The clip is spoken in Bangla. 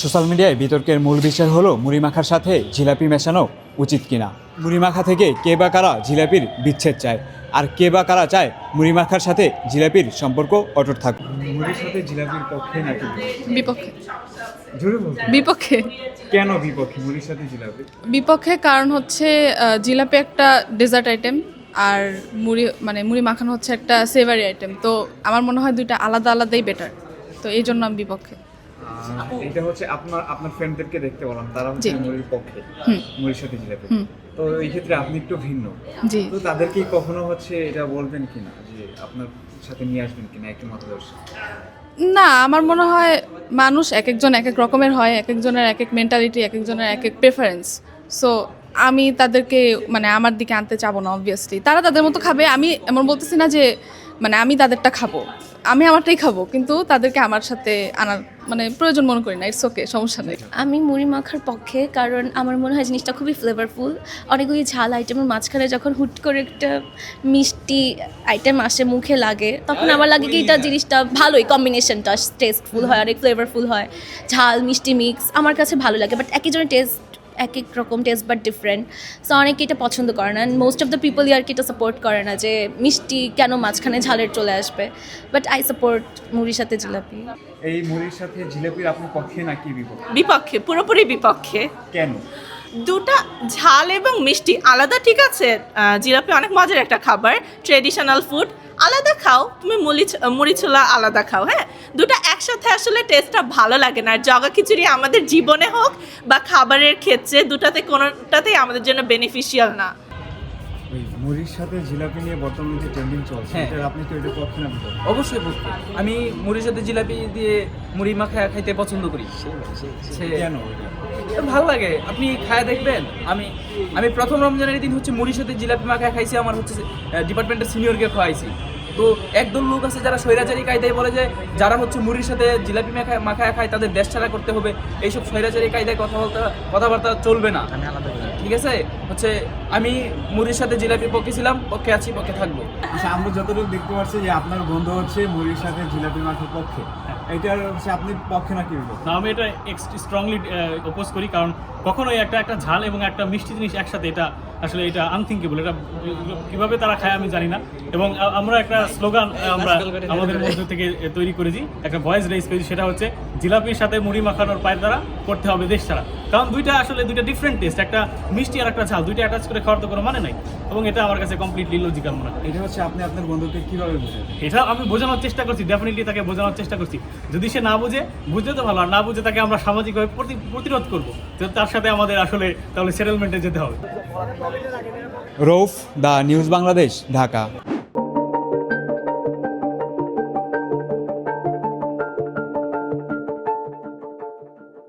সোশ্যাল মিডিয়ায় বিতর্কের মূল বিষয় হলো মুড়ি মাখার সাথে জিলাপি মেশানো উচিত কিনা। মুড়ি মাখা থেকে কে বা কারা জিলাপির বিচ্ছেদ চায়? আর কে বা কারা চায় মুড়ি মাখার সাথে জিলাপির সম্পর্ক অটুট থাকুক? মুড়ির সাথে জিলাপির পক্ষে নাকি বিপক্ষে? জোরে বলতে বিপক্ষে। কেন বিপক্ষে মুড়ির সাথে জিলাপি? বিপক্ষে কারণ হচ্ছে জিলাপি একটা ডেজার্ট আইটেম আর মুড়ি মানে মুড়ি মাখানো হচ্ছে একটা সেভারি আইটেম। তো আমার মনে হয় দুইটা আলাদা আলাদাই বেটার। তো এই জন্য আমি বিপক্ষে। এটা হচ্ছে আপনার আপনার ফ্রেন্ডদেরকে দেখতে বললাম তারা জি। মুড়ির পক্ষে হুম। সাথে জিলাপি। তো এই ক্ষেত্রে আপনি একটু ভিন্ন। তো তাদেরকে কখনো হচ্ছে এটা বলবেন কিনা যে আপনার সাথে নিয়ে আসবেন কিনা একটু মতাদর্শ? না আমার মনে হয় মানুষ এক একজন এক এক রকমের হয় এক একজনের এক এক মেন্টালিটি এক একজনের এক এক প্রেফারেন্স সো আমি তাদেরকে মানে আমার দিকে আনতে চাবো না অবভিয়াসলি তারা তাদের মতো খাবে আমি এমন বলতেছি না যে মানে আমি তাদেরটা খাব। আমি আমারটাই খাব কিন্তু তাদেরকে আমার সাথে আনার মানে প্রয়োজন মনে করি না ইটস ওকে সমস্যা নেই। আমি মুড়ি মাখার পক্ষে কারণ আমার মনে হয় জিনিসটা খুবই ফ্লেভারফুল অনেকগুলি ঝাল আইটেমের মাঝখানে যখন হুট করে একটা মিষ্টি আইটেম আসে মুখে লাগে তখন আমার লাগে কি এটা জিনিসটা ভালোই কম্বিনেশনটা টেস্টফুল হয় অনেক ফ্লেভারফুল হয়। ঝাল মিষ্টি মিক্স আমার কাছে ভালো লাগে বাট একই জনের টেস্ট এক এক রকম টেস্ট বাট ডিফারেন্ট সো অনেকে এটা পছন্দ করে না। মোস্ট অফ দ্য পিপলই আর কি এটা সাপোর্ট করে না যে মিষ্টি কেন মাঝখানে ঝালের চলে আসবে? বাট আই সাপোর্ট মুড়ির সাথে জিলাপি। এই মুড়ির সাথে জিলাপির আপনি পক্ষে নাকি বিপক্ষে? বিপক্ষে পুরোপুরি বিপক্ষে। কেন? দুটা ঝাল এবং মিষ্টি আলাদা ঠিক আছে? জিলাপি অনেক মজার একটা খাবার ট্রেডিশনাল ফুড আলাদা খাও তুমি মুড়ি মুড়ি ছোলা আলাদা খাও হ্যাঁ? দুটা একসাথে আসলে টেস্টটা ভালো লাগে না। আর জগা খিচুড়ি আমাদের জীবনে হোক বা খাবারের ক্ষেত্রে দুটাতে কোনোটাতেই আমাদের জন্য বেনিফিশিয়াল না। মুড়ির সাথে জিলাপি নিয়ে বর্তমানে যে ট্রেন্ডিং চলছে হ্যাঁ। এটা আপনি তো এটা পক্ষে না অবশ্যই বুঝব আমি মুড়ির সাথে জিলাপি দিয়ে মুড়ি মাখা খাইতে পছন্দ করি। সে- কেন ভালো লাগে। আপনি খায় দেখবেন। আমি আমি প্রথম রমজানের দিন হচ্ছে মুড়ির সাথে জিলাপি মাখা খাইছি আমার হচ্ছে ডিপার্টমেন্টের সিনিয়রকে খাওয়াইছি। তো একদল লোক আছে যারা স্বৈরাচারী কায়দায় বলে যে যারা হচ্ছে মুড়ির সাথে জিলাপি মেখায় মাখায় খায় তাদের দেশ ছাড়া করতে হবে। এইসব স্বৈরাচারী কায়দায় কথা বলতে কথাবার্তা চলবে না। ঠিক আছে? হচ্ছে আমি মুড়ির সাথে জিলাপি পক্ষে ছিলাম পক্ষে আছি পক্ষে থাকব। আচ্ছা আমরা যতটুকু দেখতে পাচ্ছি যে আপনার বন্ধু হচ্ছে মুড়ির সাথে জিলাপি মাখার পক্ষে। এটার হচ্ছে আপনি পক্ষে নাকি বিপক্ষে? না আমি এটা স্ট্রংলি অপোজ করি কারণ কখনোই একটা একটা ঝাল এবং একটা মিষ্টি জিনিস একসাথে এটা আসলে এটা আনথিঙ্কেবল এটা কীভাবে তারা খায় আমি জানি না। এবং আমরা একটা স্লোগান আমরা আমাদের মধ্যে থেকে তৈরি করেছি একটা ভয়েস রেজ করেছি সেটা হচ্ছে জিলাপির সাথে মুড়ি মাখানোর পায়ের দ্বারা করতে হবে দেশ ছাড়া। কারণ দুইটা আসলে দুইটা ডিফারেন্ট টেস্ট একটা মিষ্টি আর একটা ঝাল দুইটা অ্যাটাচ করে খাওয়ার তো কোনো মানে নাই। এবং এটা আমার কাছে কমপ্লিটলি লজিক্যাল মনে হয়। এটা হচ্ছে আপনি আপনার বন্ধুকে কীভাবে বুঝেন এটা আমি বোঝানোর চেষ্টা করছি ডেফিনেটলি তাকে বোঝানোর চেষ্টা করছি। যদি সে না বুঝে বুঝলে তো ভালো আর না বুঝে তাকে আমরা সামাজিকভাবে প্রতি- প্রতিরোধ করব। তো তার সাথে আমাদের আসলে তাহলে সেটেলমেন্টে যেতে হবে। Rauf the news Bangladesh Dhaka.